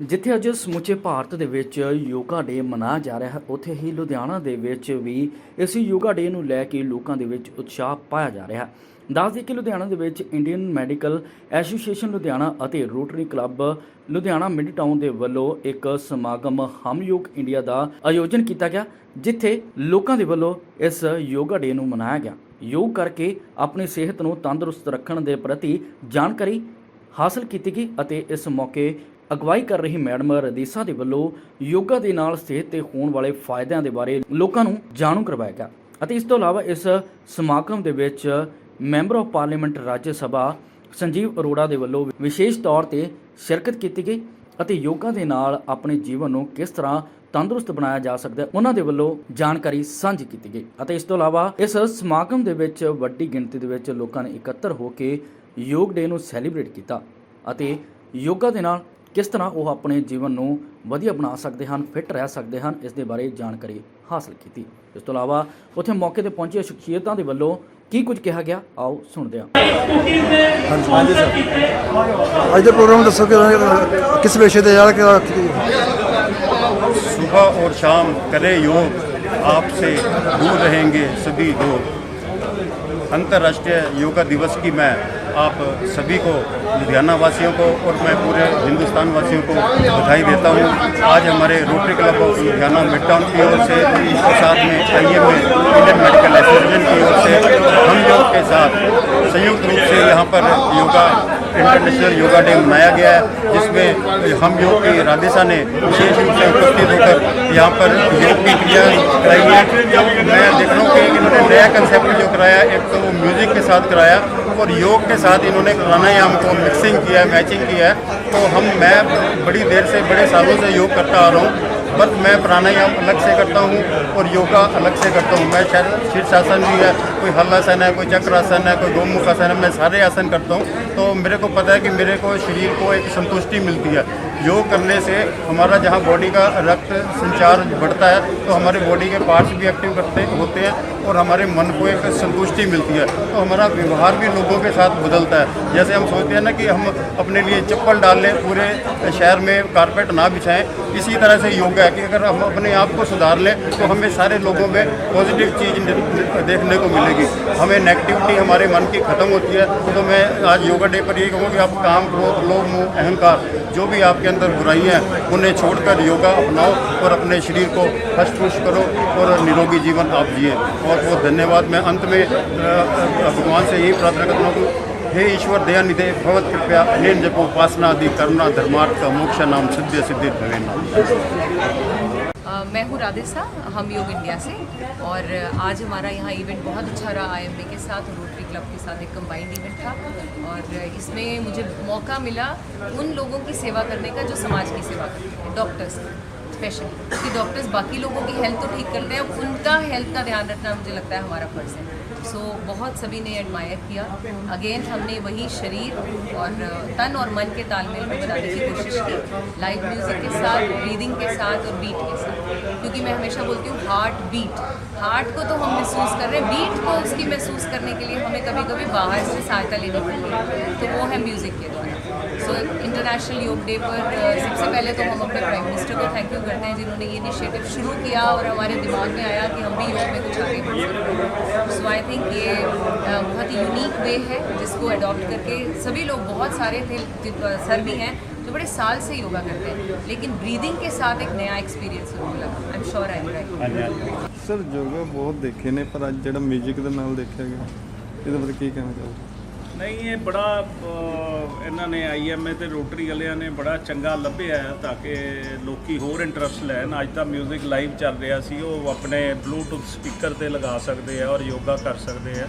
ਜਿੱਥੇ ਅੱਜ ਸਮੁੱਚੇ ਭਾਰਤ ਦੇ ਵਿੱਚ ਯੋਗਾ ਡੇ ਮਨਾਇਆ ਜਾ ਰਿਹਾ ਹੈ, ਉੱਥੇ ਹੀ ਲੁਧਿਆਣਾ ਦੇ ਵਿੱਚ ਵੀ ਇਸ ਯੋਗਾ ਡੇ ਨੂੰ ਲੈ ਕੇ ਲੋਕਾਂ ਦੇ ਵਿੱਚ ਉਤਸ਼ਾਹ ਪਾਇਆ ਜਾ ਰਿਹਾ ਹੈ। ਦੱਸ ਦਈਏ ਕਿ ਲੁਧਿਆਣਾ ਦੇ ਵਿੱਚ ਇੰਡੀਅਨ ਮੈਡੀਕਲ ਐਸੋਸੀਏਸ਼ਨ ਲੁਧਿਆਣਾ ਅਤੇ rotary club Ludhiana mid town ਦੇ ਵੱਲੋਂ ਇੱਕ ਸਮਾਗਮ ਹਮ ਯੋਗ ਇੰਡੀਆ ਦਾ ਆਯੋਜਨ ਕੀਤਾ ਗਿਆ, ਜਿੱਥੇ ਲੋਕਾਂ ਦੇ ਵੱਲੋਂ ਇਸ ਯੋਗਾ ਡੇ ਨੂੰ ਮਨਾਇਆ ਗਿਆ। ਯੋਗ ਕਰਕੇ ਆਪਣੀ ਸਿਹਤ ਨੂੰ ਤੰਦਰੁਸਤ ਰੱਖਣ ਦੇ ਪ੍ਰਤੀ ਜਾਣਕਾਰੀ ਹਾਸਲ ਕੀਤੀ ਗਈ ਅਤੇ ਇਸ ਮੌਕੇ ਅਗਵਾਈ ਕਰ ਰਹੀ ਮੈਡਮ ਰਦੀਸਾ ਦੇ ਵੱਲੋਂ ਯੋਗਾ ਦੇ ਨਾਲ ਸਿਹਤ ਤੇ ਹੋਣ ਵਾਲੇ ਫਾਇਦਿਆਂ ਦੇ ਬਾਰੇ ਲੋਕਾਂ ਨੂੰ ਜਾਣੂ ਕਰਵਾਇਆ ਗਿਆ ਅਤੇ ਇਸ ਤੋਂ ਇਲਾਵਾ ਇਸ ਸਮਾਗਮ ਦੇ ਵਿੱਚ member of parliament Raj Sabha Sanjeev Arora ਦੇ ਵੱਲੋਂ ਵਿਸ਼ੇਸ਼ ਤੌਰ ਤੇ ਸ਼ਿਰਕਤ ਕੀਤੀ ਗਈ ਅਤੇ ਯੋਗਾ ਦੇ ਨਾਲ ਆਪਣੇ ਜੀਵਨ ਨੂੰ ਕਿਸ ਤਰ੍ਹਾਂ ਤੰਦਰੁਸਤ ਬਣਾਇਆ ਜਾ ਸਕਦਾ ਹੈ, ਉਹਨਾਂ ਦੇ ਵੱਲੋਂ ਜਾਣਕਾਰੀ ਸਾਂਝੀ ਕੀਤੀ ਗਈ ਅਤੇ ਇਸ ਤੋਂ ਇਲਾਵਾ ਇਸ ਸਮਾਗਮ ਦੇ ਵਿੱਚ ਵੱਡੀ ਗਿਣਤੀ ਦੇ ਵਿੱਚ ਲੋਕਾਂ ਨੇ ਇਕੱਤਰ ਹੋ ਕੇ ਯੋਗ ਡੇ ਨੂੰ ਸੈਲੀਬ੍ਰੇਟ ਕੀਤਾ ਅਤੇ ਯੋਗਾ ਦੇ ਨਾਲ ਕਿਸ ਤਰ੍ਹਾਂ ਉਹ ਆਪਣੇ ਜੀਵਨ ਨੂੰ ਵਧੀਆ ਬਣਾ ਸਕਦੇ ਹਨ ਫਿੱਟ ਰਹਿ ਸਕਦੇ ਹਨ ਇਸ ਦੇ ਬਾਰੇ ਜਾਣਕਾਰੀ ਹਾਸਲ ਕੀਤੀ ਇਸ ਤੋਂ ਇਲਾਵਾ ਉੱਥੇ ਮੌਕੇ ਤੇ ਪਹੁੰਚੇ ਸ਼ਖਸੀਅਤਾਂ ਦੇ ਵੱਲੋਂ ਕੀ ਕੁਝ ਕਿਹਾ ਗਿਆ ਆਓ ਸੁਣਦੇ ਹਾਂ ਹਾਂਜੀ ਸਰ ਅੱਜ ਦੇ ਪ੍ਰੋਗਰਾਮ ਦੱਸੋ ਕਿ ਉਹਨਾਂ- ਕਿਸ ਵਿਸ਼ੇ ਤੇ ਯਾਰ ਕਿ सुबह और शाम करें योग आपसे दूर रहेंगे सभी लोग अंतर्राष्ट्रीय योगा दिवस की मैं आप सभी को लुधियाना वासियों को और मैं पूरे हिंदुस्तान वासियों को बधाई देता हूँ। आज हमारे rotary club of Ludhiana mid town की ओर से इसके साथ में I M Indian medical association की ओर से हम योग के साथ संयुक्त रूप से यहाँ पर योगा, इंटरनेशनल योगा डे मनाया गया है, जिसमें हम योग की राधिसा ने विशेष रूप से उपस्थित होकर यहाँ पर योग की क्रिया कराई है। मैं देख रहा हूँ कि नया कंसेप्ट जो कराया, एक तो म्यूज़िक के साथ कराया और योग के साथ इन्होंने प्राणायाम को मिक्सिंग किया मैचिंग किया। है तो हम, मैं बड़ी देर से, बड़े सालों से योग करता आ रहा हूँ, बट मैं प्राणायाम अलग से करता हूँ और योगा अलग से करता हूँ। मैं शायद शीर्षासन भी है कोई हल आसन है, कोई चक्र आसन है, कोई गोमुख आसन है, मैं सारे आसन करता हूँ। तो मेरे को पता है कि मेरे को शरीर को एक संतुष्टि मिलती है। योग करने से हमारा जहाँ बॉडी का रक्त संचार बढ़ता है तो हमारे बॉडी के पार्ट्स भी एक्टिव करते होते हैं और हमारे मन को एक संतुष्टि मिलती है। तो हमारा व्यवहार भी लोगों के साथ बदलता है। जैसे हम सोचते हैं ना कि हम अपने लिए चप्पल डाल लें, पूरे शहर में कारपेट ना बिछाएँ, इसी तरह से योगा है कि अगर हम अपने आप को सुधार लें तो हमें सारे लोगों में पॉजिटिव चीज़ देखने को मिलेगी हमें नेगेटिविटी हमारे मन की ख़त्म होती है। तो मैं आज योगा डे पर यही कहूँगा कि आप काम क्रोध लोभ मोह, अहंकार, जो भी आपके अंदर बुराइयाँ हैं, उन्हें छोड़कर योगा अपनाओ और अपने शरीर को हष्ट पुष्ट करो और निरोगी जीवन आप जिए। बहुत बहुत धन्यवाद। मैं अंत में भगवान से यही प्रार्थना करता हूँ कि हे ईश्वर, दयानिधे, भगवत कृपया अनेन जपो, उपासना आदि करुणा धर्मार्थ का मोक्ष नाम सिद्ध सिद्धि भवेन मैं हूँ राधिसा हम योग इंडिया से। और आज हमारा यहाँ इवेंट बहुत अच्छा रहा आई के साथ रोटरी क्लब के साथ एक कंबाइंड इवेंट था। और इसमें मुझे मौका मिला उन लोगों की सेवा करने का जो समाज की सेवा करते हैं डॉक्टर्स स्पेशली क्योंकि डॉक्टर्स बाकी लोगों की हेल्थ तो ठीक करते हैं उनका हेल्थ का ध्यान रखना मुझे लगता है हमारा फ़र्ज़ है। सो बहुत सभी ने एडमायर किया। अगेन हमने वही शरीर और तन और मन के तालमेल में बनाने की कोशिश की। लाइव म्यूज़िक के साथ ब्रीदिंग के साथ और बीट के साथ। क्योंकि मैं हमेशा बोलती हूँ हार्ट बीट हार्ट को तो हम महसूस कर रहे हैं। बीट को उसकी महसूस करने के लिए हमें कभी कभी बाहर से सहायता लेनी पड़ती है। तो वो है म्यूज़िक के द्वारा। सो इंटरनेशनल योग डे पर अ, सबसे पहले तो हम अपने प्राइम मिनिस्टर को थैंक यू करते हैं जिन्होंने ये इनिशिएटिव शुरू किया और हमारे दिमाग में आया कि हम भी योग में कुछ आगे बढ़ सकते हैं सो आई थिंक ये अ, बहुत ही यूनिक वे है जिसको अडॉप्ट करके सभी लोग बहुत सारे थे जिन- अ, सर भी हैं जो बड़े साल से योगा करते हैं लेकिन ब्रीदिंग के साथ एक नया एक्सपीरियंस उनको लगा I am sure I am right हाँ जी हाँ जी ਸਰ ਯੋਗਾ ਬਹੁਤ ਦੇਖੇ ਨੇ ਪਰ ਅੱਜ ਜਿਹੜਾ 뮤직 ਦੇ ਨਾਲ ਦੇਖਿਆ ਗਿਆ ਇਹਦੇ ਬਾਰੇ ਕੀ ਕਹਿਣਾ ਚਾਹੋਗੇ ਨਹੀਂ ਇਹ ਬੜਾ ਅਹ, ਇਹਨਾਂ ਨੇ ਆਈਐਮਏ ਤੇ ਰੋਟਰੀ ਵਾਲਿਆਂ ਨੇ ਬੜਾ ਚੰਗਾ ਲੱਭਿਆ ਹੈ ਤਾਂ ਕਿ ਲੋਕੀ ਹੋਰ ਇੰਟਰਸਟ ਲੈਣ ਅੱਜ ਤਾਂ 뮤직 ਲਾਈਵ ਚੱਲ ਰਿਹਾ ਸੀ ਉਹ ਆਪਣੇ ਬਲੂਟੁੱਥ ਸਪੀਕਰ ਤੇ ਲਗਾ ਸਕਦੇ ਆ ਔਰ ਯੋਗਾ ਕਰ ਸਕਦੇ ਆ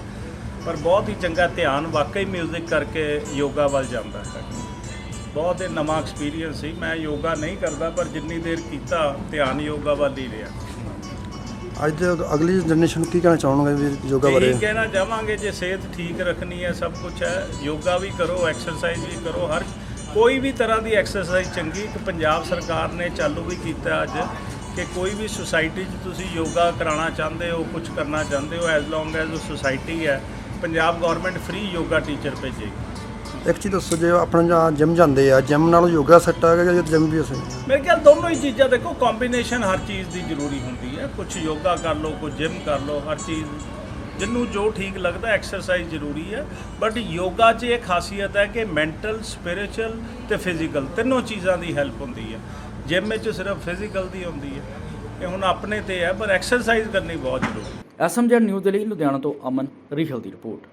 ਪਰ ਬਹੁਤ ਹੀ ਚੰਗਾ ਧਿਆਨ ਵਾਕਈ 뮤직 ਕਰਕੇ ਯੋਗਾ ਵੱਲ ਜਾਂਦਾ ਹੈ ਬਹੁਤ ਹੀ ਨਵਾਂ ਐਕਸਪੀਰੀਅੰਸ ਸੀ ਮੈਂ ਯੋਗਾ ਨਹੀਂ ਕਰਦਾ ਪਰ ਜਿੰਨੀ ਦੇਰ ਕੀਤਾ ਧਿਆਨ ਯੋਗਾ ਵੱਲ ਹੀ ਰਿਹਾ ਅੱਜ ਦੇ ਅਗਲੀ ਜਨਰੇਸ਼ਨ ਨੂੰ ਕੀ ਕਹਿਣਾ ਚਾਹੋਗੇ ਵੀ ਯੋਗਾ ਬਾਰੇ? ਇਹੀ ਕਹਿਣਾ ਚਾਹਾਂਗੇ ਜੇ ਸਿਹਤ ਠੀਕ ਰੱਖਣੀ ਹੈ, ਸਭ ਕੁਝ ਹੈ। ਯੋਗਾ ਵੀ ਕਰੋ ਐਕਸਰਸਾਈਜ਼ ਵੀ ਕਰੋ, ਹਰ ਕੋਈ ਵੀ ਤਰ੍ਹਾਂ ਦੀ ਐਕਸਰਸਾਈਜ਼ ਚੰਗੀ, ਇੱਕ ਪੰਜਾਬ ਸਰਕਾਰ ਨੇ ਚਾਲੂ ਵੀ ਕੀਤਾ ਅੱਜ ਕਿ ਕੋਈ ਵੀ ਸੁਸਾਇਟੀ 'ਚ ਤੁਸੀਂ ਯੋਗਾ ਕਰਾਉਣਾ ਚਾਹੁੰਦੇ ਹੋ ਕੁਝ ਕਰਨਾ ਚਾਹੁੰਦੇ ਹੋ ਐਜ਼ ਲੌਂਗ ਐਜ਼ ਉਹ ਸੁਸਾਇਟੀ ਹੈ, Punjab government free yoga teacher ਭੇਜੇਗੀ। ਇੱਕ ਚੀਜ਼ ਦੱਸੋ ਜੇ ਆਪਣਾ ਜਾਂ ਜਿਮ ਜਾਂਦੇ ਆ ਜਿਮ ਨਾਲੋਂ ਯੋਗਾ ਸੈੱਟ ਆ ਗਿਆ ਜਾਂ ਜਿਮ ਵੀ ਅਸੀਂ? ਮੇਰੇ ਖਿਆਲ ਦੋਨੋਂ ਹੀ ਚੀਜ਼ਾਂ ਦੇਖੋ ਕੰਬੀਨੇਸ਼ਨ ਹਰ ਚੀਜ਼ ਦੀ ਜ਼ਰੂਰੀ ਹੁੰਦੀ ਹੈ। ਕੁਝ ਯੋਗਾ ਕਰ ਲਓ ਕੁਝ ਜਿਮ ਕਰ ਲਓ ਹਰ ਚੀਜ਼ ਜਿਹਨੂੰ ਜੋ ਠੀਕ ਲੱਗਦਾ ਐਕਸਰਸਾਈਜ਼ ਜ਼ਰੂਰੀ ਹੈ। ਬਟ ਯੋਗਾ 'ਚ ਇਹ ਖਾਸੀਅਤ ਹੈ ਕਿ ਮੈਂਟਲ ਸਪਿਰਿਚੁਅਲ ਤੇ ਫਿਜ਼ੀਕਲ ਤਿੰਨੋਂ ਚੀਜ਼ਾਂ ਦੀ ਹੈਲਪ ਹੁੰਦੀ ਹੈ। ਜਿਮ ਵਿੱਚ ਸਿਰਫ ਫਿਜ਼ੀਕਲ ਦੀ ਹੁੰਦੀ ਹੈ। ਇਹ ਹੁਣ ਆਪਣੇ ਤੇ ਹੈ ਪਰ ਐਕਸਰਸਾਈਜ਼ ਕਰਨੀ ਬਹੁਤ ਜ਼ਰੂਰੀ ਹੈ। ਐਸਐਮਜੈਡ ਨਿਊਜ਼ ਦੇ ਲਈ ਲੁਧਿਆਣਾ ਤੋਂ ਅਮਨ ਰਿਹਲ ਦੀ ਰਿਪੋਰਟ।